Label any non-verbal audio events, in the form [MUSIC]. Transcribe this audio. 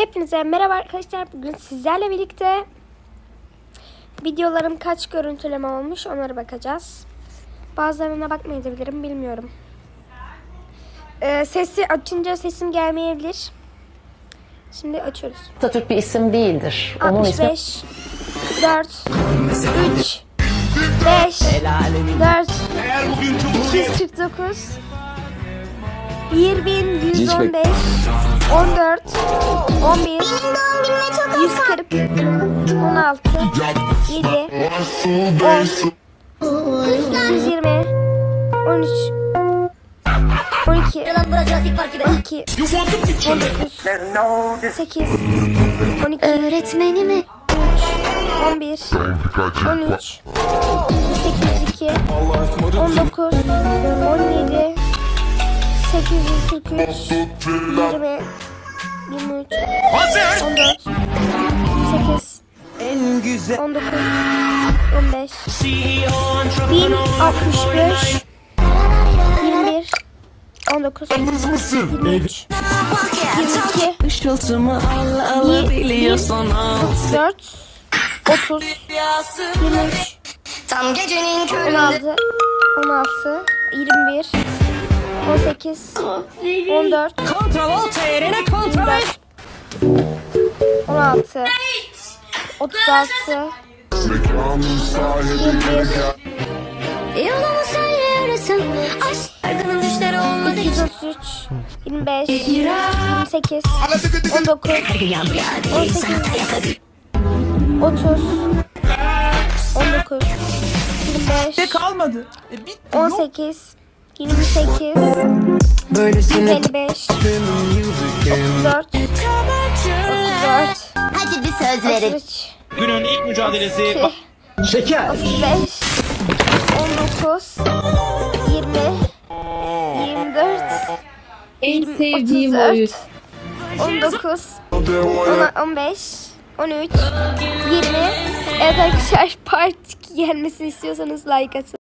Hepinize merhaba arkadaşlar. Bugün sizlerle birlikte videolarım kaç görüntüleme olmuş onlara bakacağız. Bazılarına bakmayabilirim bilmiyorum. Ee, sesi açınca sesim gelmeyebilir. Şimdi açıyoruz. Atatürk bir isim değildir. Onun ismi 65 4 3 5 4 249 1115 14 11 140 16 7 10 220 13 12 12 19 8 12 Öğretmenimi 11 13 802 19 17 843 20 23 14 8 En güzel 19 15 1065 21 19 23 22 ışıltımı al alabiliyorsan al 34 30 23 Tam gecenin köründe. 16 16 21 18 14 Kontravolta yerine kontravolta 16 36 21 Yolumu söylüyorsun Aşk Arkanın düşleri olmadı 233 25 28 19 18 30 19 25 kalmadı. E, bitti. 18 28 Böylesine 55 34 34 Hadi bir söz verin. 33 Günün ilk mücadelesi 2 şeker. 35 19 20 24 En sevdiğim 34, oyun. 19 10, 15 13 20 Evet arkadaşlar [LAUGHS] part 2 gelmesini istiyorsanız like atın.